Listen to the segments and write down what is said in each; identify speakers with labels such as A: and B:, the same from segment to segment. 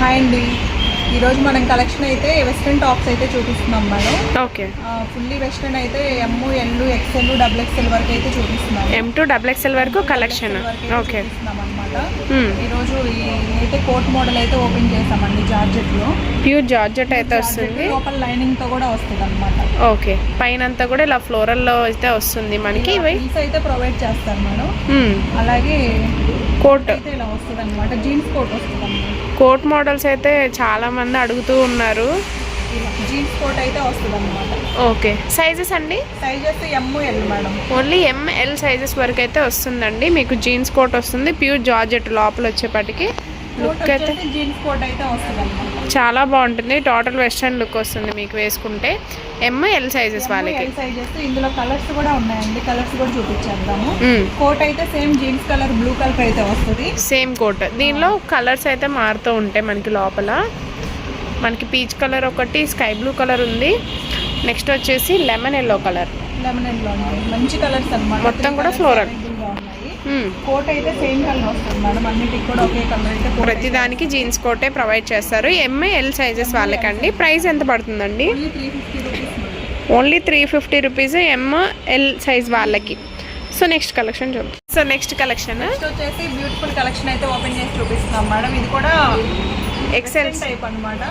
A: Hi అండి. ఈరోజు మనం కలెక్షన్ అయితే వెస్ట్రన్ టాప్స్ అయితే చూపిస్తున్నాం మేడం.
B: ఓకే.
A: ఫుల్లీ వెస్ట్రన్ అయితే M L XL double XL వరకు అయితే చూపిస్తున్నాం.
B: ఎం టూ డబుల్ ఎక్స్ఎల్ వరకు కలెక్షన్ ఓకే.
A: అనమాట
B: Hmm.
A: ఈరోజు ఈ అయితే కోట్ మోడల్ అయితే ఓపెన్ చేసామండి జార్జెట్లో
B: ప్యూర్ జార్జెట్ అయితే వస్తుంది.
A: లోపల లైనింగ్తో కూడా వస్తుంది అనమాట
B: ఓకే. పైన అంతా కూడా ఇలా ఫ్లోరల్లో అయితే వస్తుంది మనకి ఇవి?
A: అయితే ప్రొవైడ్ చేస్తారు మేడం.
B: మ్మ్.
A: అలాగే
B: కోట్
A: అయితే ఇలా వస్తుంది అనమాట జీన్స్ కోట్ వస్తుంది.
B: కోట్ మోడల్స్ అయితే చాలా మంది అడుగుతూ ఉన్నారు.
A: జీన్స్ కోట్ అయితే వస్తుంది అనమాట
B: ఓకే. సైజెస్ అండి?
A: Sizes M L madam.
B: Only M L sizes వరకు అయితే వస్తుందండి. మీకు జీన్స్ కోట్ వస్తుంది ప్యూర్ జార్జెట్ లోపల వచ్చేపటికి. లుక్ అయితే
A: జీన్స్ కోట్ అయితే వస్తుంది
B: చాలా బాగుంటుంది. టోటల్ వెస్ట్రన్ లుక్ వస్తుంది మీకు వేసుకుంటే. ఎంఎల్ సైజెస్ వాళ్ళకి.
A: సైజెస్ ఇందులో కలర్స్ కూడా ఉన్నాయండి. కలర్స్ కూడా చూపించేద్దాము. కోట్ అయితే same jeans colour blue colour అయితే వస్తుంది.
B: సేమ్ కోట్ దీనిలో కలర్స్ అయితే మారుతూ ఉంటాయి మనకి లోపల. మనకి పీచ్ కలర్ ఒకటి స్కై బ్లూ కలర్ ఉంది. నెక్స్ట్ వచ్చేసి lemon yellow colour
A: lemon yellow మంచి కలర్స్ అన్నమాట.
B: మొత్తం కూడా
A: colours
B: floral.
A: available గా ఉన్నాయి కోట్ అయితే సేమ్ కలర్ వస్తుంది మేడం. అన్నిటికి కూడా ఒకే కలర్ అయితే coat
B: ప్రతి దానికి జీన్స్ కోటే ప్రొవైడ్ చేస్తారు. ఎంఏ ఎల్ సైజెస్ వాళ్ళకండి. ప్రైస్ ఎంత పడుతుందండి?
A: Only three fifty rupees
B: M L size వాళ్ళకి. సో నెక్స్ట్ కలెక్షన్ చూద్దాం. సో నెక్స్ట్ కలెక్షన్
A: వచ్చేసి బ్యూటిఫుల్ కలెక్షన్ అయితే ఓపెన్ చేసి చూపిస్తున్నాం మేడం. ఇది కూడా
B: ఎక్సెల్
A: టైప్ అనమాట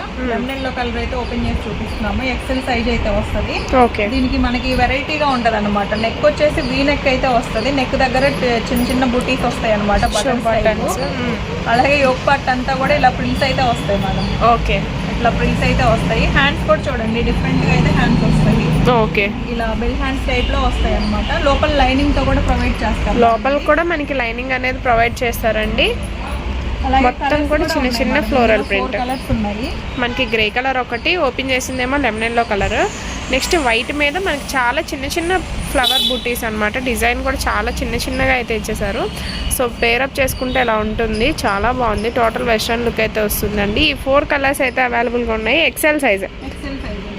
A: ఎల్లో కలర్ అయితే ఓపెన్ చేసి చూపిస్తున్నాము. ఎక్సెల్ సైజ్ అయితే వస్తుంది.
B: ఓకే
A: దీనికి మనకి వెరైటీగా ఉంటది అనమాట నెక్ వచ్చేసి వీ నెక్ అయితే వస్తుంది. నెక్ దగ్గర చిన్న చిన్న బుటీస్ వస్తాయి అనమాట
B: బటన్స్
A: అలాగే యోగ్ పార్ట్ అంతా కూడా ఇలా ప్రింట్స్ అయితే వస్తాయి మేడం
B: ఓకే
A: ఇట్లా ప్రింట్స్ అయితే వస్తాయి. హ్యాండ్స్ కూడా చూడండి డిఫరెంట్గా అయితే హ్యాండ్స్ వస్తాయి.
B: ఓకే
A: ఇలా బెల్ హ్యాండ్స్ టైప్లో వస్తాయి అనమాట లోపల లైనింగ్తో కూడా ప్రొవైడ్ చేస్తారు.
B: లోపల కూడా మనకి లైనింగ్ అనేది ప్రొవైడ్ చేస్తారండి. మొత్తం కూడా చిన్న చిన్న
A: colours ఉన్నాయి.
B: మనకి గ్రే కలర్ ఒకటి open చేసిందేమో lemon yellow colour next white మీద మనకి చాలా చిన్న చిన్న ఫ్లవర్ బుటీస్ అన్నమాట. డిజైన్ కూడా చాలా చిన్న చిన్నగా అయితే ఇచ్చేసారు సో పేరప్ చేసుకుంటే ఇలా ఉంటుంది? చాలా బాగుంది. టోటల్ వెస్ట్రన్ లుక్ అయితే వస్తుందండి. ఈ ఫోర్ కలర్స్ అయితే అవైలబుల్గా ఉన్నాయి. ఎక్సెల్ సైజ్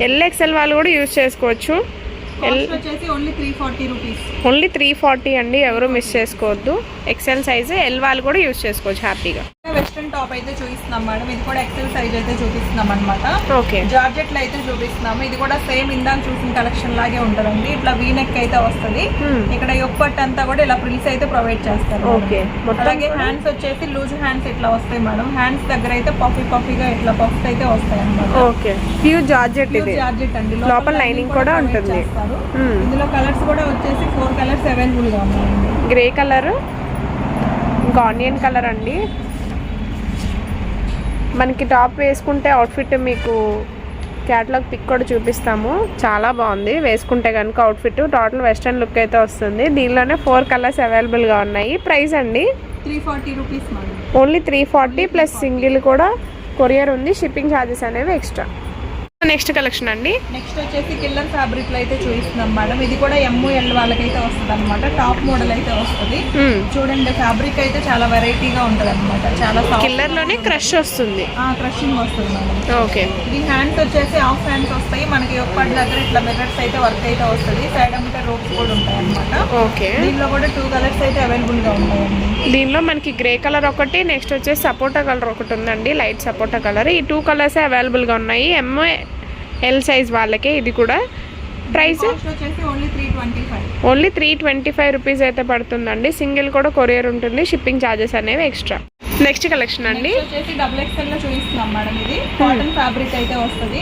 B: ఎల్ ఎక్సెల్ వాళ్ళు కూడా యూజ్ చేసుకోవచ్చు.
A: ఓన్లీ త్రీ ఫార్టీ
B: అండి ఎవరు మిస్ చేసుకోవద్దు. ఎక్సెల్ సైజ్ ఎల్ వాళ్ళు కూడా యూజ్ చేసుకోవచ్చు హ్యాపీగా.
A: వెస్ట్రన్ టాప్ అయితే చూపిస్తున్నాం మేడం. ఇది కూడా ఎక్సెల్ సైజ్ అయితే చూపిస్తున్నాం అనమాట
B: ఓకే.
A: జార్జెట్లో అయితే చూపిస్తున్నాము. ఇది కూడా సేమ్ ఇందాక చూసిన కలెక్షన్ లాగే ఉంటదండి. ఇట్లా వీ నెక్ అయితే వస్తది. ఇక్కడ యొప్పట్ అంతా కూడా ఇలా ప్రిల్స్ అయితే ప్రొవైడ్ చేస్తారు అలాగే హ్యాండ్స్ వచ్చేసి లూజ్ హ్యాండ్స్ ఇట్లా వస్తాయి మేడం? హ్యాండ్స్ దగ్గర అయితే పఫీ పఫీగా ఇట్లా పఫ్స్ అయితే వస్తాయి
B: ప్యూర్ జార్జెట్
A: జార్జెట్ అండి.
B: లోపల lining కూడా ఉంటుంది.
A: ఇందులో కలర్స్ కూడా వచ్చేసి ఫోర్ కలర్స్ అవైలబుల్గా ఉన్నాయండి
B: గ్రే కలర్ ఇంకా ఆనియన్ కలర్ అండి. మనకి టాప్ వేసుకుంటే అవుట్ఫిట్ మీకు క్యాట్లాగ్ పిక్ కూడా చూపిస్తాము. చాలా బాగుంది. వేసుకుంటే కనుక అవుట్ఫిట్ టోటల్ వెస్ట్రన్ లుక్ అయితే వస్తుంది. దీనిలోనే ఫోర్ కలర్స్ అవైలబుల్గా ఉన్నాయి. ప్రైస్ అండి?
A: Three forty rupees
B: only three forty plus single కూడా కొరియర్ ఉంది. షిప్పింగ్ ఛార్జెస్ అనేవి ఎక్స్ట్రా నెక్స్ట్ కలెక్షన్ అండి.
A: నెక్స్ట్ వచ్చేసి కిల్లర్ ఫ్యాబ్రిక్లో అయితే చూపిస్తున్నాం మేడం. ఇది కూడా ఎమ్ ఎల్ వాళ్ళకైతే వస్తుంది అనమాట టాప్ మోడల్ అయితే వస్తుంది. చూడండి ఫ్యాబ్రిక్ అయితే చాలా వెరైటీగా ఉంటది అనమాట చాలా
B: కిల్లర్లోనే క్రష్ వస్తుంది.
A: క్రషింగ్ వస్తుంది మేడం.
B: ఓకే.
A: ఇది హ్యాండ్స్ వచ్చేసి హాఫ్ హ్యాండ్స్ వస్తాయి. మనకి ఒక్కటి దగ్గర ఇట్లా మిర్రర్స్ అయితే వర్క్ అయితే వస్తుంది. సైడ్ అమ్మటే రోప్స్ కూడా ఉంటాయి అనమాట
B: ఓకే.
A: దీనిలో కూడా టూ కలర్స్ అయితే అవైలబుల్గా ఉంటాయండి.
B: దీనిలో మనకి గ్రే కలర్ ఒకటి నెక్స్ట్ వచ్చేసి సపోటా కలర్ ఒకటి ఉందండి. లైట్ సపోటా కలర్ ఈ టూ కలర్స్ అవైలబుల్గా ఉన్నాయి. ఎమ్ ఎల్ సైజ్ వాళ్ళకే ఇది కూడా. Price
A: only three twenty five
B: only three twenty five rupees అయితే పడుతుందండి. సింగిల్ కూడా కొరియర్ ఉంటుంది. షిప్పింగ్ ఛార్జెస్ అనేవి ఎక్స్ట్రా నెక్స్ట్ కలెక్షన్ అండి.
A: డబుల్ ఎక్స్ఎల్లో చూపిస్తున్నాం మేడం ఇది. కాటన్ ఫ్యాబ్రిక్ అయితే వస్తుంది.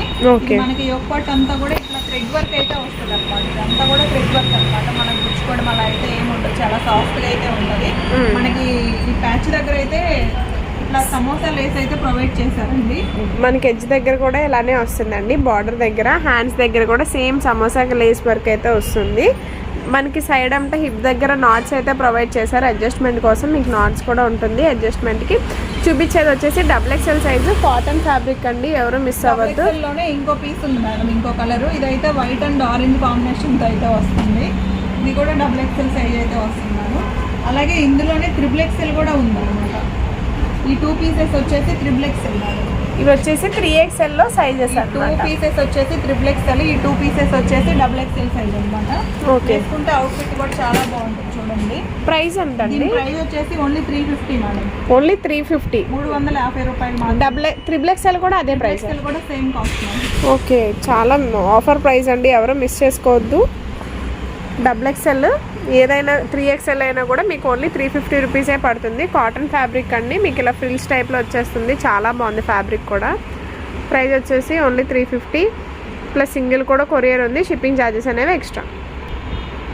A: మనకి యొక్కటి అంతా కూడా ఇట్లా థ్రెడ్ వర్క్ అయితే వస్తుంది అనమాట ఇదంతా కూడా థ్రెడ్ వర్క్ అనమాట మనకి గుచ్చుకోవడం అలా అయితే ఏమి ఉండదు. చాలా సాఫ్ట్గా అయితే ఉంటుంది.
B: Mm.
A: మనకి ఈ ప్యాచ్ దగ్గర అయితే ఇట్లా సమోసా లేస్ అయితే ప్రొవైడ్ చేశారండి.
B: మనకి ఎడ్జ్ దగ్గర కూడా ఇలానే వస్తుందండి. బార్డర్ దగ్గర హ్యాండ్స్ దగ్గర కూడా సేమ్ సమోసా లేస్ వర్క్ అయితే వస్తుంది. మనకి సైడ్ అంటే హిప్ దగ్గర నాట్స్ అయితే ప్రొవైడ్ చేశారు. అడ్జస్ట్మెంట్ కోసం మీకు నాట్స్ కూడా ఉంటుంది. అడ్జస్ట్మెంట్కి చూపించేది వచ్చేసి double XL size cotton fabric అండి. ఎవరు మిస్ అవ్వద్దు.
A: ఇంకో పీస్ ఉంది మేడం ఇంకో కలర్. ఇదైతే వైట్ అండ్ ఆరెంజ్ కాంబినేషన్తో అయితే వస్తుంది. ఇది కూడా డబుల్ ఎక్స్ఎల్ సైజ్ అయితే వస్తుంది అలాగే ఇందులోనే త్రిబుల్ ఎక్స్ఎల్ కూడా ఉంది ఈ టూ పీసెస్ వచ్చేసి త్రిబుల్ ఎక్స్ఎల్
B: ఇవి వచ్చేసి త్రీ ఎక్స్ఎల్లో సైజెస్
A: టూ పీసెస్ వచ్చేసి త్రిబుల్ ఎక్స్ఎల్ ఈ టూ పీసెస్ వచ్చేసి డబుల్ ఎక్స్ఎల్ సైజ్ అనమాట
B: ఓకే.
A: వేసుకుంటే అవుట్ఫిట్ కూడా చాలా బాగుంటుంది చూడండి.
B: ప్రైస్ ఎంతండి?
A: దీని ప్రైస్ వచ్చేసి only three fifty madam.
B: Only three fifty.
A: మూడు వందల యాభై రూపాయలు
B: డబుల్ త్రిబుల్ ఎక్స్ఎల్ కూడా అదే ప్రైస్.
A: కూడా సేమ్ కాస్ట్
B: ఓకే చాలా ఆఫర్ ప్రైస్ అండి. ఎవరు మిస్ చేసుకోవద్దు. డబుల్ ఎక్స్ఎల్ ఏదైనా త్రీ ఎక్స్ఎల్ అయినా కూడా మీకు ఓన్లీ త్రీ ఫిఫ్టీ రూపీసే పడుతుంది. కాటన్ ఫ్యాబ్రిక్ అండి మీకు ఇలా ఫ్రిల్స్ టైప్లో వచ్చేస్తుంది. చాలా బాగుంది ఫ్యాబ్రిక్ కూడా. ప్రైస్ వచ్చేసి only three fifty. Plus single కూడా కొరియర్ ఉంది షిప్పింగ్ ఛార్జెస్ అనేవి ఎక్స్ట్రా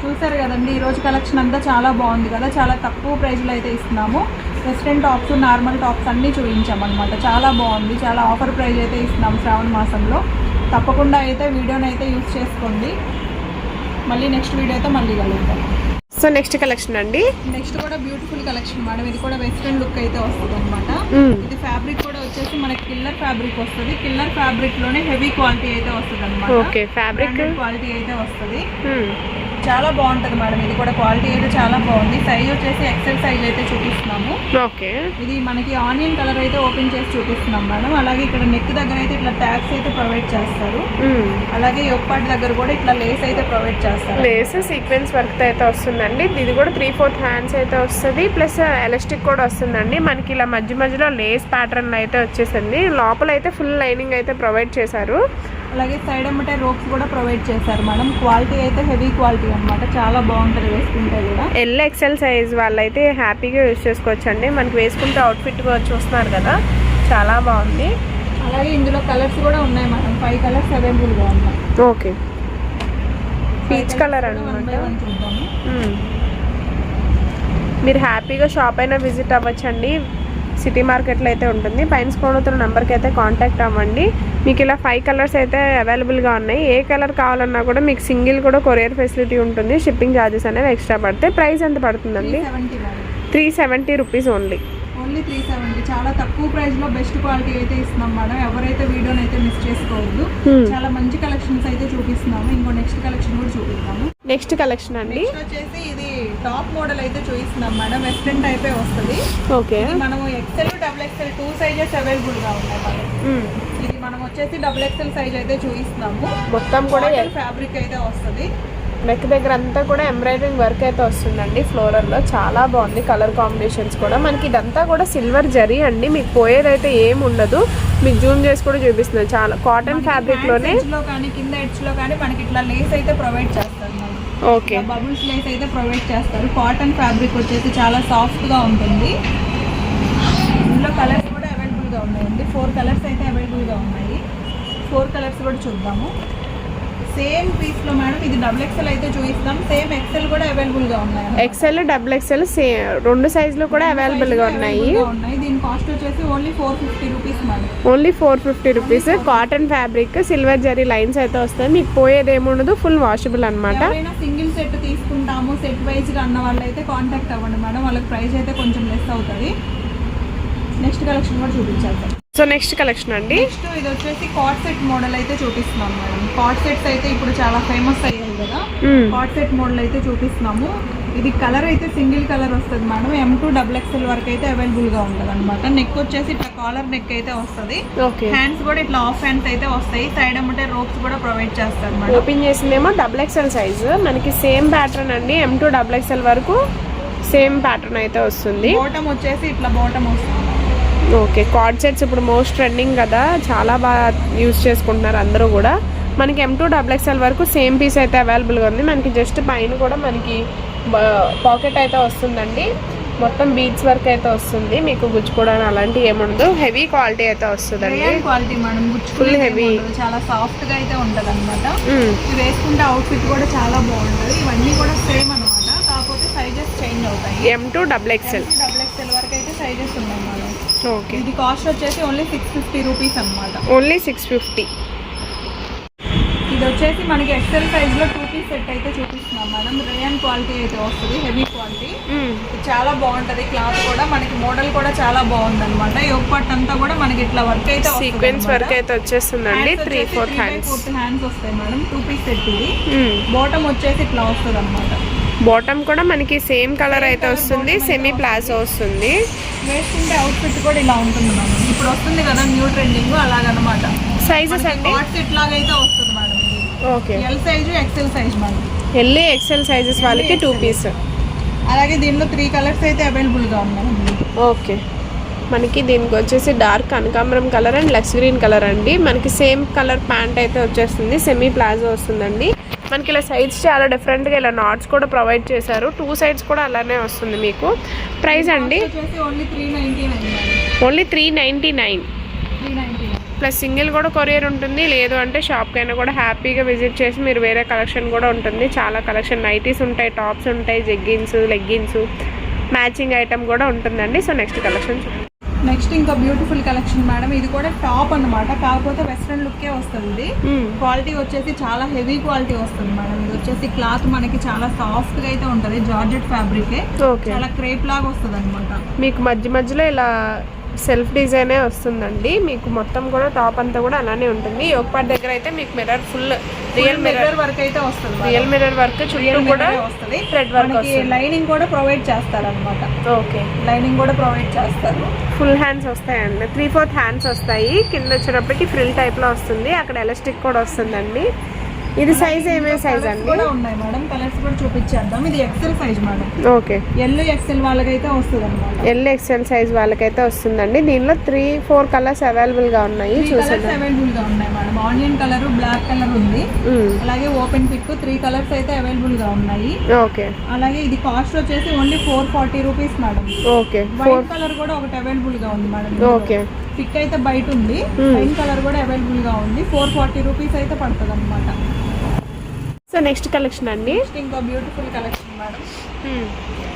A: చూసారు కదండి ఈరోజు కలెక్షన్ అంతా చాలా బాగుంది కదా. చాలా తక్కువ ప్రైస్లో అయితే ఇస్తున్నాము. వెస్ట్రన్ టాప్స్ నార్మల్ టాప్స్ అన్నీ చూపించామన్నమాట. చాలా బాగుంది చాలా ఆఫర్ ప్రైస్ అయితే ఇస్తున్నాము శ్రావణ మాసంలో. తప్పకుండా అయితే వీడియోని అయితే యూస్ చేసుకోండి. మళ్ళీ నెక్స్ట్ వీడియోతో మళ్ళీ కలుగుతాం
B: సో నెక్స్ట్ కలెక్షన్ అండి?
A: నెక్స్ట్ కూడా బ్యూటిఫుల్ కలెక్షన్ మేడం ఇది కూడా వెస్ట్రన్ లుక్ అయితే వస్తుంది అనమాట. ఇది ఫ్యాబ్రిక్ కూడా వచ్చేసి మనకి కిల్లర్ ఫ్యాబ్రిక్ వస్తుంది. కిల్లర్ ఫ్యాబ్రిక్లోనే హెవీ క్వాలిటీ అయితే వస్తుంది అనమాట
B: ఓకే ఫ్యాబ్రిక్
A: క్వాలిటీ అయితే వస్తుంది. చాలా బాగుంటది మేడం. ఇది కూడా క్వాలిటీ అయితే చాలా బాగుంది. సైజ్ వచ్చేసి ఎక్సెల్ సైజ్ అయితే చూపిస్తున్నాము.
B: ఓకే.
A: ఇది మనకి ఆనియన్ కలర్ అయితే ఓపెన్ చేసి చూపిస్తున్నాం మేడం. అలాగే ఇక్కడ నెక్ దగ్గర అయితే ఇట్లా ట్యాగ్స్ అయితే ప్రొవైడ్ చేస్తారు. అలాగే యొప్పాటి దగ్గర కూడా ఇట్లా లేస్ అయితే ప్రొవైడ్ చేస్తారు.
B: లేస్ సీక్వెన్స్ వర్క్ అయితే వస్తుందండి. ఇది కూడా త్రీ ఫోర్త్ హ్యాండ్స్ అయితే వస్తుంది. ప్లస్ ఎలాస్టిక్ కూడా వస్తుందండి. మనకి ఇలా మధ్య మధ్యలో లేస్ ప్యాటర్న్ అయితే వచ్చేసింది. లోపల అయితే ఫుల్ లైనింగ్ అయితే ప్రొవైడ్ చేశారు.
A: అలాగే సైడ్ అమ్మటే రోప్స్ కూడా ప్రొవైడ్ చేశారు మేడం. క్వాలిటీ అయితే హెవీ క్వాలిటీ అన్నమాట. చాలా బాగుంటది వేసుకుంటే కూడా.
B: ఎల్ ఎక్సెల్ సైజ్ వాళ్ళైతే హ్యాపీగా యూస్ చేసుకోవచ్చు అండి మనకి వేసుకుంటే అవుట్ఫిట్ చూస్తున్నారు కదా. చాలా బాగుంది.
A: అలాగే ఇందులో కలర్స్ కూడా ఉన్నాయి మేడం. ఫైవ్ కలర్స్ అవైలబుల్గా ఉన్నాయి.
B: ఓకే. పీచ్ కలర్ అనమాట మీరు హ్యాపీగా షాప్ అయినా విజిట్ అవ్వచ్చండి. సిటీ మార్కెట్లో అయితే ఉంటుంది. పైన అవుతున్న నెంబర్కి అయితే కాంటాక్ట్ అవ్వండి. మీకు ఇలా ఫైవ్ కలర్స్ అయితే అవైలబుల్గా ఉన్నాయి. ఏ కలర్ కావాలన్నా కూడా మీకు సింగిల్ కూడా కొరియర్ ఫెసిలిటీ ఉంటుంది. షిప్పింగ్ ఛార్జెస్ అనేవి ఎక్స్ట్రా పడతాయి. ప్రైస్ ఎంత పడుతుందండి? Three seventy rupees only
A: only three seventy చాలా తక్కువ ప్రైస్లో బెస్ట్ క్వాలిటీ అయితే ఇస్తున్నాం మేడం. ఎవరైతే వీడియోని అయితే మిస్ చేసుకోవద్దు.
B: Hmm.
A: చాలా మంచి కలెక్షన్స్ అయితే చూపిస్తున్నాము. ఇంకో నెక్స్ట్ కలెక్షన్ కూడా చూపిస్తాము
B: నెక్స్ట్ కలెక్షన్ అండి.
A: వచ్చేసి ఇది టాప్ మోడల్ అయితే చూపిస్తున్నాం మేడం. వెస్ట్రన్ టైపే వస్తుంది.
B: ఓకే
A: మనము XL double XL two sizes అవైలబుల్గా ఉన్నాయి ఇది మనం వచ్చేసి డబుల్ ఎక్సెల్ సైజ్ అయితే చూపిస్తున్నాము.
B: మొత్తం కూడా
A: ఫ్యాబ్రిక్ అయితే వస్తుంది.
B: నెక్ దగ్గర అంతా కూడా ఎంబ్రాయిడరింగ్ వర్క్ అయితే వస్తుందండి ఫ్లోరల్లో చాలా బాగుంది కలర్ కాంబినేషన్స్ కూడా. మనకి ఇదంతా కూడా సిల్వర్ జరీ అండి. మీకు పోయేదైతే ఏం ఉండదు. మీకు జూమ్ చేసి కూడా చూపిస్తుంది చాలా కాటన్
A: ఫ్యాబ్రిక్లోనే కింద ఎడ్జ్లో కానీ మనకి ఇట్లా లేస్ అయితే ప్రొవైడ్ చేస్తారు
B: ఓకే
A: బబుల్స్ లేస్ అయితే ప్రొవైడ్ చేస్తారు. కాటన్ ఫ్యాబ్రిక్ వచ్చేసి చాలా సాఫ్ట్గా ఉంటుంది ఇందులో కలర్స్ కూడా అవైలబుల్గా ఉన్నాయండి. ఫోర్ కలర్స్ అయితే అవైలబుల్గా ఉన్నాయి. ఫోర్ కలర్స్ కూడా చూద్దాము. సేమ్ పీస్లో మేడం ఇది డబుల్ ఎక్సెల్ అయితే చూపిస్తాం. సేమ్ ఎక్సెల్ కూడా అవైలబుల్గా ఉన్నాయి
B: ఎక్సెల్ డబుల్ ఎక్సెల్ సే రెండు సైజులు కూడా అవైలబుల్గా ఉన్నాయి.
A: దీని కాస్ట్ వచ్చేసి only four fifty rupees madam
B: only four fifty rupees cotton fabric silver zari lines అయితే వస్తాయి. మీకు పోయేది ఏముండదు ఫుల్ వాషబుల్
A: ఎవరైనా సింగిల్ సెట్ తీసుకుంటాము సెట్ వైజ్గా అన్న వాళ్ళు అయితే కాంటాక్ట్ అవ్వండి మేడం వాళ్ళకి ప్రైస్ అయితే కొంచెం లెస్ అవుతుంది. నెక్స్ట్ కలెక్షన్ కూడా చూపించాలి.
B: సో నెక్స్ట్ కలెక్షన్ అండి.
A: నెక్స్ట్ ఇది వచ్చేసి కాట్ సెట్ మోడల్ అయితే చూపిస్తున్నాం మేడం. కాట్ సెట్స్ అయితే ఇప్పుడు చాలా ఫేమస్ అయ్యాయి కదా. కాట్ సెట్ మోడల్ అయితే చూపిస్తున్నాము. ఇది కలర్ అయితే సింగిల్ కలర్ వస్తుంది madam. M two double XL వరకు అయితే అవైలబుల్గా ఉంటుంది అనమాట నెక్ వచ్చేసి ఇట్లా కాలర్ నెక్ అయితే వస్తుంది. హ్యాండ్స్ కూడా ఇట్లా ఆఫ్ హ్యాండ్స్ అయితే వస్తాయి. సైడ్ అమ్మటే రోప్స్ కూడా ప్రొవైడ్ చేస్తారు మేడం.
B: ఓపెన్ చేసిందేమో డబుల్ ఎక్స్ఎల్ సైజ్ మనకి సేమ్ ప్యాటర్న్ అండి. ఎం టూ డబుల్ ఎక్స్ఎల్ వరకు సేమ్ ప్యాటర్న్ అయితే వస్తుంది.
A: బాటమ్ వచ్చేసి ఇట్లా బాటమ్ వస్తుంది.
B: ఓకే కార్డ్ సెట్స్ ఇప్పుడు మోస్ట్ ట్రెండింగ్ కదా చాలా బాగా యూస్ చేసుకుంటున్నారు అందరూ కూడా. మనకి ఎం టూ డబుల్ ఎక్స్ఎల్ వరకు సేమ్ పీస్ అయితే అవైలబుల్గా ఉంది. మనకి జస్ట్ పైన కూడా మనకి పాకెట్ అయితే వస్తుందండి. మొత్తం బీచ్ వర్క్ అయితే వస్తుంది. మీకు గుచ్చుకోవడానికి అలాంటివి ఏముండదు. హెవీ క్వాలిటీ అయితే వస్తుందండి.
A: Quality madam
B: Full heavy.
A: చాలా సాఫ్ట్గా అయితే ఉంటది అనమాట. ఇది వేసుకుంటే అవుట్ఫిట్ కూడా చాలా బాగుంటది. ఇవన్నీ కూడా సేమ్ అన్నమాట. కాకపోతే సైజెస్ చేంజ్ అవుతాయి.
B: M two double XL
A: double XL వరకు అయితే సైజెస్ ఉన్నాయి
B: ఓకే
A: ఇది కాస్ట్ వచ్చేసి ఓన్లీ సిక్స్ ఫిఫ్టీ రూపీస్ అనమాట
B: ఓన్లీ సిక్స్ ఫిఫ్టీ
A: ఇది వచ్చేసి మనకి ఎక్సెల్ సైజ్లో టూ పీస్ సెట్ అయితే చూపిస్తున్నాం మేడం. రేయన్ క్వాలిటీ అయితే వస్తుంది హెవీ క్వాలిటీ చాలా బాగుంటది క్లాత్ కూడా. మనకి మోడల్ కూడా చాలా బాగుంది అనమాట పట్టు అంతా కూడా మనకి ఇట్లా వర్క్ అయితే
B: సీక్వెన్స్ వర్క్ అయితే వచ్చేస్తుందండి three fourth hands
A: fourth hands వస్తాయి మేడం టూ పీస్ సెట్ ఇది. బాటమ్ వచ్చేసి ఇట్లా వస్తుంది అనమాట
B: బాటమ్ కూడా మనకి సేమ్ కలర్ అయితే వస్తుంది సెమీ ప్లాజో వస్తుంది.
A: వేసుకుంటే అవుట్ఫిట్ కూడా ఇలా ఉంటుంది మేడం ఇప్పుడు వస్తుంది కదా న్యూ ట్రెండింగ్ అలాగనమాట.
B: సైజెస్ అండి?
A: కాట్ సెట్ లాగా అయితే వస్తుంది madam
B: okay
A: L size XL size madam
B: ఎల్లి ఎక్సెల్ సైజెస్ వాళ్ళకి టూ పీస్
A: అలాగే దీనిలో త్రీ కలర్స్ అయితే అవైలబుల్గా ఉన్నాయండి
B: ఓకే మనకి దీనికి వచ్చేసి డార్క్ కనకాంబరం colour and Lux green colour అండి. మనకి సేమ్ కలర్ ప్యాంట్ అయితే వచ్చేస్తుంది సెమీ ప్లాజో వస్తుందండి. మనకి ఇలా సైడ్స్ చాలా డిఫరెంట్గా ఇలా నాట్స్ కూడా ప్రొవైడ్ చేశారు. టూ సైడ్స్ కూడా అలానే వస్తుంది మీకు. ప్రైస్ అండి?
A: Only three ninety nine madam
B: only three ninety nine plus single కూడా కొరియర్ ఉంటుంది. లేదు అంటే షాప్కైనా కూడా హ్యాపీగా విజిట్ చేసి మీరు వేరే కలెక్షన్ కూడా ఉంటుంది. చాలా కలెక్షన్ నైటీస్ ఉంటాయి టాప్స్ ఉంటాయి జెగ్గిన్స్ లెగ్గిన్స్ మ్యాచింగ్ ఐటమ్ కూడా ఉంటుందండి. సో నెక్స్ట్ కలెక్షన్
A: నెక్స్ట్ ఇంకా బ్యూటిఫుల్ కలెక్షన్ మేడం. ఇది కూడా టాప్ అన్నమాట. కాకపోతే వెస్ట్రన్ లుక్కే వస్తుంది. క్వాలిటీ వచ్చేసి చాలా హెవీ క్వాలిటీ వస్తుంది మేడం. ఇది వచ్చేసి క్లాత్ మనకి చాలా సాఫ్ట్గా అయితే ఉంటది. Georgette fabric. చాలా క్రేప్ లాగా వస్తుంది అనమాట
B: మీకు మధ్య మధ్యలో ఇలా సెల్ఫ్ డిజైనే వస్తుందండి. మీకు మొత్తం కూడా టాప్ అంతా కూడా అలానే ఉంటుంది. ఒక పార్ట్ దగ్గర అయితే మీకు mirror full real mirror
A: work అయితే వస్తుంది
B: రియల్ మిర్రర్ వర్క్ చుట్టూ కూడా
A: వస్తుంది.
B: థ్రెడ్ వర్క్
A: లైనింగ్ కూడా ప్రొవైడ్ చేస్తారు అనమాట
B: ఓకే.
A: లైనింగ్ కూడా ప్రొవైడ్ చేస్తారు.
B: ఫుల్ హ్యాండ్స్ వస్తాయండి. త్రీ ఫోర్త్ హ్యాండ్స్ వస్తాయి. కింద వచ్చేటప్పటికి ఫ్రిల్ టైప్లో వస్తుంది. అక్కడ ఎలాస్టిక్ కూడా వస్తుందండి. ఇది సైజ్ ఏమే సైజ్ అండి?
A: కూడా ఉన్నాయి మేడం కలర్స్ కూడా చూపించేద్దాం. ఇది ఎక్సెల్ సైజ్ మేడం
B: ఓకే
A: ఎల్లో ఎక్సెల్ వాళ్ళకైతే వస్తుంది అనమాట
B: ఎల్ ఎక్స్ఎల్ సైజ్ వాళ్ళకైతే వస్తుందండి. దీనిలో త్రీ ఫోర్ కలర్స్ అవైలబుల్గా ఉన్నాయి.
A: త్రీ
B: చూసాను
A: అవైలబుల్గా ఉన్నాయి madam onion colour black colour ఉంది. అలాగే ఓపెన్ పిక్ త్రీ కలర్స్ అయితే అవైలబుల్గా ఉన్నాయి.
B: ఓకే
A: అలాగే ఇది కాస్ట్ వచ్చేసి only four forty rupees madam
B: okay
A: white colour కూడా ఒకటి అవైలబుల్గా ఉంది మేడం
B: ఓకే
A: పిక్ అయితే బయట ఉంది.
B: Hmm.
A: వైన్ కలర్ కూడా అవైలబుల్గా ఉంది. ఫోర్ ఫార్టీ రూపీస్ అయితే పడుతుంది అనమాట
B: సో నెక్స్ట్ కలెక్షన్ అండి.
A: ఇంకా బ్యూటిఫుల్ కలెక్షన్ మేడం.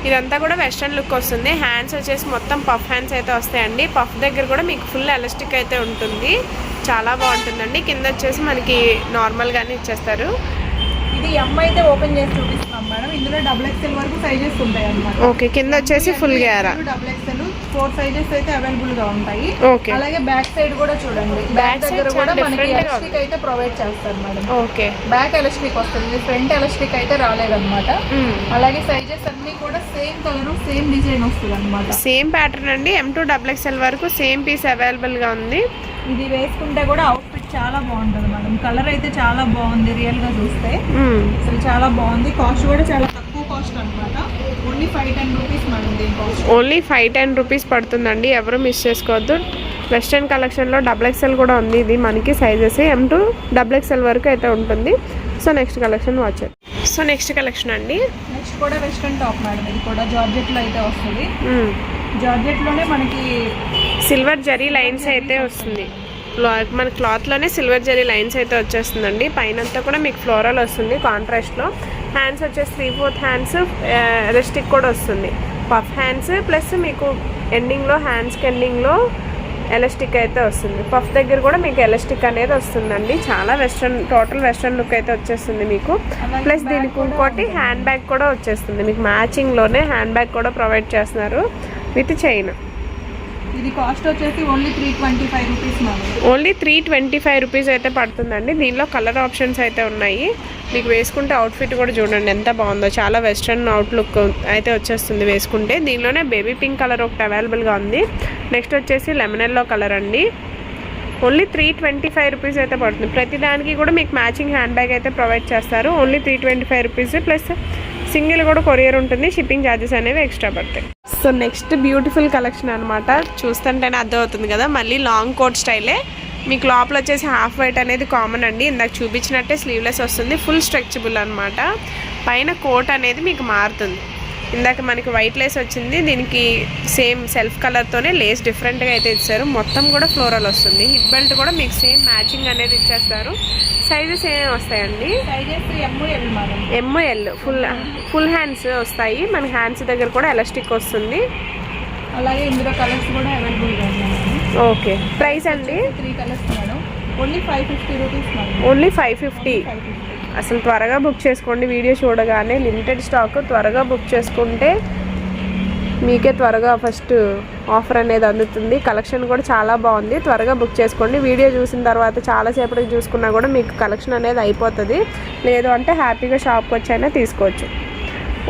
B: ఇదంతా కూడా వెస్ట్రన్ లుక్ వస్తుంది. హ్యాండ్స్ వచ్చేసి మొత్తం పఫ్ హ్యాండ్స్ అయితే వస్తాయండి. పఫ్ దగ్గర కూడా మీకు ఫుల్ ఎలాస్టిక్ అయితే ఉంటుంది. చాలా బాగుంటుందండి. కింద వచ్చేసి మనకి నార్మల్గానే ఇచ్చేస్తారు.
A: ఇది ఎం అయితే ఓపెన్ చేసి చూపిస్తున్నాం మేడం ఇందులో డబుల్ ఎక్స్ఎల్ వరకు సైజెస్ ఉంటాయి అనమాట
B: ఓకే కింద వచ్చేసి ఫుల్ గ్యారా
A: డబుల్ ఎక్స్ఎల్ ఫోర్ సైజెస్ అయితే అవైలబుల్గా ఉంటాయి అలాగే బ్యాక్ సైడ్ కూడా చూడండి. బ్యాక్ దగ్గర కూడా మనకి
B: గా
A: ఎలాస్టిక్ అయితే ప్రొవైడ్ చేస్తారు మేడం.
B: ఓకే.
A: బ్యాక్ ఎలాస్టిక్ వస్తుంది. ఫ్రంట్ ఎలాస్టిక్ అయితే రాలేదన్నమాట. అలాగే సైజెస్ అన్ని కూడా సేమ్ కలర్ సేమ్ డిజైన్ వస్తుంది అనమాట
B: సేమ్ ప్యాటర్న్ అండి. ఎం టూ డబుల్ ఎక్స్ఎల్ వరకు సేమ్ పీస్ అవైలబుల్గా ఉంది.
A: ఇది వేసుకుంటే కూడా అవుట్ఫిట్ చాలా బాగుంటుంది మేడం. కలర్ అయితే చాలా బాగుంది రియల్గా చూస్తే. అసలు చాలా బాగుంది. కాస్ట్ కూడా చాలా తక్కువ కాస్ట్ అనమాట ఓన్లీ ఫైవ్ టెన్ రూపీస్
B: పడుతుందండి ఎవరు మిస్ చేసుకోవద్దు. వెస్ట్రన్ కలెక్షన్లో డబుల్ ఎక్స్ఎల్ కూడా ఉంది ఇది మనకి sizes M to double XL వరకు అయితే ఉంటుంది. So next collection watch so next collection అండి.
A: నెక్స్ట్ కూడా వెస్ట్రన్ టాప్ మేడం ఇది కూడా జార్జెట్లో అయితే వస్తుంది.
B: మ్మ్.
A: జార్జెట్లోనే మనకి
B: సిల్వర్ జరీ లైన్స్ అయితే వస్తుంది. మన క్లాత్లోనే సిల్వర్ జరీ లైన్స్ అయితే వచ్చేస్తుందండి. పైన అంతా కూడా మీకు ఫ్లోరల్ వస్తుంది కాంట్రాస్ట్లో. హ్యాండ్స్ వచ్చేసి త్రీ ఫోర్త్ హ్యాండ్స్ ఎలాస్టిక్ కూడా వస్తుంది. పఫ్ హ్యాండ్స్ ప్లస్ మీకు ఎండింగ్లో హ్యాండ్స్కి ఎండింగ్లో ఎలాస్టిక్ అయితే వస్తుంది. పఫ్ దగ్గర కూడా మీకు ఎలాస్టిక్ అనేది వస్తుందండి. చాలా వెస్ట్రన్ టోటల్ వెస్ట్రన్ లుక్ అయితే వచ్చేస్తుంది మీకు. ప్లస్ దీనికి ఇంకోటి హ్యాండ్ బ్యాగ్ కూడా వచ్చేస్తుంది. మీకు మ్యాచింగ్లోనే హ్యాండ్ బ్యాగ్ కూడా ప్రొవైడ్ చేస్తున్నారు విత్ చైన్.
A: ఇది కాస్ట్ వచ్చేసి only three twenty five rupees
B: only three twenty five rupees అయితే పడుతుందండి. దీనిలో కలర్ ఆప్షన్స్ అయితే ఉన్నాయి. మీకు వేసుకుంటే అవుట్ఫిట్ కూడా చూడండి ఎంత బాగుందో. చాలా వెస్ట్రన్ అవుట్లుక్ అయితే వచ్చేస్తుంది వేసుకుంటే. దీనిలోనే బేబీ పింక్ కలర్ ఒకటి అవైలబుల్గా ఉంది. నెక్స్ట్ వచ్చేసి లెమనెల్లో కలర్ అండి. Only three twenty five rupees అయితే పడుతుంది. ప్రతి దానికి కూడా మీకు మ్యాచింగ్ హ్యాండ్ బ్యాగ్ అయితే ప్రొవైడ్ చేస్తారు. Only three twenty five rupees plus single కూడా కొరియర్ ఉంటుంది షిప్పింగ్ ఛార్జెస్ అనేవి ఎక్స్ట్రా పడతాయి. సో నెక్స్ట్ బ్యూటిఫుల్ కలెక్షన్ అనమాట చూస్తుంటేనే అర్థమవుతుంది కదా మళ్ళీ లాంగ్ కోట్ స్టైలే మీకు లోపల వచ్చేసి హాఫ్ వైట్ అనేది కామన్ అండి. ఇందాక చూపించినట్టే స్లీవ్లెస్ వస్తుంది ఫుల్ స్ట్రెచబుల్ అనమాట పైన కోట్ అనేది మీకు మారుతుంది. ఇందాక మనకి వైట్ లేస్ వచ్చింది దీనికి సేమ్ సెల్ఫ్ కలర్తోనే లేస్ డిఫరెంట్గా అయితే ఇచ్చారు. మొత్తం కూడా ఫ్లోరల్ వస్తుంది. హిప్ బెల్ట్ కూడా మీకు సేమ్ మ్యాచింగ్ అనేది ఇచ్చేస్తారు. సైజెస్ ఏమేమి వస్తాయండి?
A: Sizes M L madam
B: M L full full hands వస్తాయి. మన హ్యాండ్స్ దగ్గర కూడా ఎలాస్టిక్ వస్తుంది.
A: అలాగే ఇందులో కలర్స్ కూడా అవైలబుల్గా ఉన్నాయి
B: ఓకే ప్రైస్ అండి?
A: Three colours madam only five fifty rupees
B: only five fifty అసలు త్వరగా బుక్ చేసుకోండి వీడియో చూడగానే లిమిటెడ్ స్టాక్ త్వరగా బుక్ చేసుకుంటే మీకే త్వరగా ఫస్ట్ ఆఫర్ అనేది అందుతుంది. కలెక్షన్ కూడా చాలా బాగుంది. త్వరగా బుక్ చేసుకోండి. వీడియో చూసిన తర్వాత చాలాసేపటికి చూసుకున్నా కూడా మీకు కలెక్షన్ అనేది అయిపోతుంది. లేదు అంటే హ్యాపీగా షాప్కి వచ్చైనా తీసుకోవచ్చు.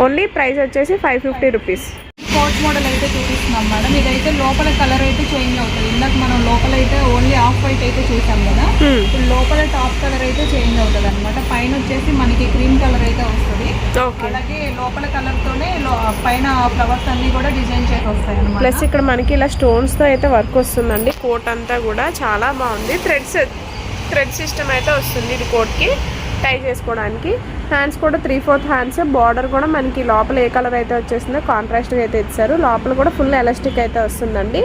B: ఓన్లీ ప్రైస్ వచ్చేసి five fifty rupees.
A: Coat model అయితే చూపిస్తున్నాం మేడం. ఇదైతే లోపల కలర్ అయితే చేంజ్ అవుతుంది. ఇందాక మనం లోపల అయితే ఓన్లీ ఆఫ్ వైట్ అయితే చూసాం కదా.
B: Hmm.
A: లోపల టాప్ కలర్ అయితే చేంజ్ అవుతుంది అనమాట పైన వచ్చేసి మనకి క్రీమ్ కలర్ అయితే వస్తుంది. అలాగే లోపల కలర్ తోనే పైన ఫ్లవర్స్ అన్ని కూడా డిజైన్ చేసి వస్తాయి అనమాట
B: ప్లస్ ఇక్కడ మనకి ఇలా స్టోన్స్తో అయితే వర్క్ వస్తుందండి. కోట్ అంతా కూడా చాలా బాగుంది. థ్రెడ్స్ థ్రెడ్ సిస్టమ్ అయితే వస్తుంది ఇది కోట్కి టై చేసుకోవడానికి. హ్యాండ్స్ కూడా త్రీ ఫోర్త్ హ్యాండ్స్ బార్డర్ కూడా మనకి లోపల ఏ కలర్ అయితే వచ్చేసిందో కాంట్రాస్ట్గా అయితే ఇచ్చారు. లోపల కూడా ఫుల్ ఎలాస్టిక్ అయితే వస్తుందండి.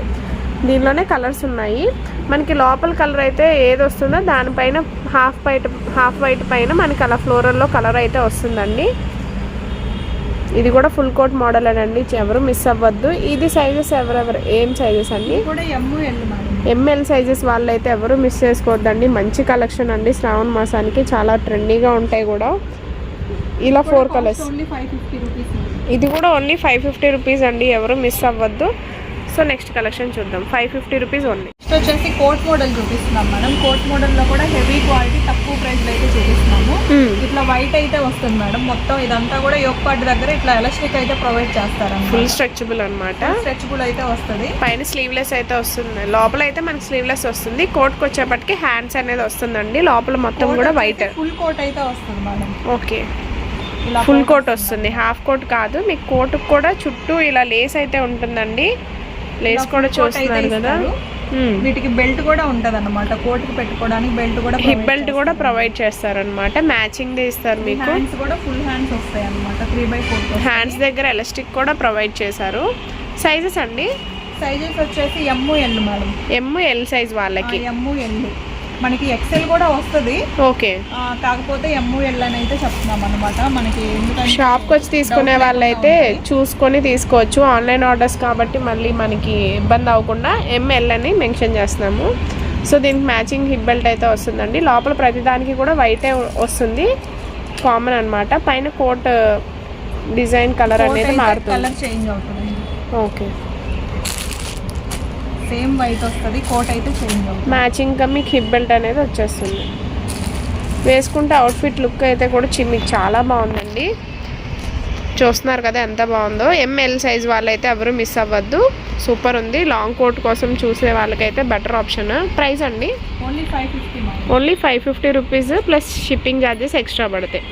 B: దీనిలోనే కలర్స్ ఉన్నాయి. మనకి లోపల కలర్ అయితే ఏది వస్తుందో దానిపైన హాఫ్ వైట్ హాఫ్ వైట్ పైన మనకి అలా ఫ్లోరల్లో కలర్ అయితే వస్తుందండి. ఇది కూడా ఫుల్ కోట్ మోడల్ అండి ఎవరు మిస్ అవ్వద్దు. ఇది సైజెస్ ఎవరెవరు ఏం సైజెస్ అండి? ఎంఎల్ సైజెస్ వాళ్ళైతే ఎవరు మిస్ చేసుకోవద్దండి. మంచి కలెక్షన్ అండి. శ్రావణ మాసానికి చాలా ట్రెండీగా ఉంటాయి కూడా. ఇలా ఫోర్ కలర్స్ ఇది కూడా ఓన్లీ ఫైవ్ ఫిఫ్టీ రూపీస్ అండి ఎవరు మిస్ అవ్వద్దు. సో నెక్స్ట్ కలెక్షన్ చూద్దాం. Five fifty rupees only
A: next వచ్చేసి కోట్ మోడల్ చూపిస్తున్నాం మేడం కోట్ మోడల్లో కూడా హెవీ క్వాలిటీ తక్కువ ప్రైస్లో అయితే చూపిస్తున్నాము. ఇట్లా వైట్ అయితే వస్తుంది మేడం. మొత్తం ఇదంతా కూడా యోక్ పార్ట్ దగ్గర ఇట్లా ఎలాస్టిక్ అయితే ప్రొవైడ్ చేస్తారన్నమాట.
B: ఫుల్ స్ట్రెచబుల్ అనమాట
A: స్ట్రెచబుల్ అయితే వస్తుంది.
B: పైన స్లీవ్లెస్ అయితే వస్తుంది. లోపల అయితే మనకి స్లీవ్లెస్ వస్తుంది. కోట్కి వచ్చేపటికి హ్యాండ్స్ అనేది వస్తుందండి. లోపల మొత్తం కూడా వైట్
A: ఫుల్ కోట్ అయితే వస్తుంది మేడం.
B: ఓకే ఫుల్ కోట్ వస్తుంది? హాఫ్ కోట్ కాదు. మీకు కోట్ కూడా చుట్టూ ఇలా లేస్ అయితే ఉంటుందండి. లేస్ కూడా చూస్తున్నారు కదా.
A: ఇస్తారు. వీటికి బెల్ట్ కూడా ఉంటది అనమాట కోట్కి పెట్టుకోవడానికి బెల్ట్ కూడా
B: హిప్ బెల్ట్ కూడా ప్రొవైడ్ చేస్తారనమాట మ్యాచింగ్ ఇస్తారు మీకు.
A: హ్యాండ్స్ కూడా ఫుల్ హ్యాండ్స్ వస్తాయి అనమాట త్రీ బై ఫోర్
B: హ్యాండ్స్ దగ్గర ఎలాస్టిక్ కూడా ప్రొవైడ్ చేశారు. సైజెస్ అండి?
A: సైజెస్ వచ్చేసి M L madam
B: M L size వాళ్ళకి.
A: ఎమ్ము ఎల్ మనకి ఎక్సెల్ కూడా వస్తుంది.
B: ఓకే.
A: కాకపోతే ఎమ్ము ఎల్ అని అయితే చెప్తున్నాం అనమాట మనకి
B: షాప్కి వచ్చి తీసుకునే వాళ్ళైతే చూసుకొని తీసుకోవచ్చు. ఆన్లైన్ ఆర్డర్స్ కాబట్టి మళ్ళీ మనకి ఇబ్బంది అవ్వకుండా ఎంఎల్ అని మెన్షన్ చేస్తున్నాము. సో దీనికి మ్యాచింగ్ హిప్ బెల్ట్ అయితే వస్తుందండి. లోపల ప్రతిదానికి కూడా వైటే వస్తుంది. కామన్ అన్నమాట. పైన కోట్ డిజైన్ కలర్ అనేది మారుతుంది.
A: కలర్ చేంజ్ అవుతుంది
B: ఓకే
A: సేమ్ వైట్ వస్తుంది కోట్ అయితే చేంజ్
B: మ్యాచింగ్గా మీకు హిప్ బెల్ట్ అనేది వచ్చేస్తుంది. వేసుకుంటే అవుట్ఫిట్ లుక్ అయితే కూడా చి- మీకు చాలా బాగుందండి. చూస్తున్నారు కదా ఎంత బాగుందో. ఎంఎల్ సైజ్ వాళ్ళైతే ఎవరు మిస్ అవ్వద్దు. సూపర్ ఉంది. లాంగ్ కోట్ కోసం చూసే వాళ్ళకైతే బెటర్ ఆప్షన్ ప్రైస్ అండి?
A: Only five fifty
B: only five fifty rupees plus shipping charges extra పడతాయి.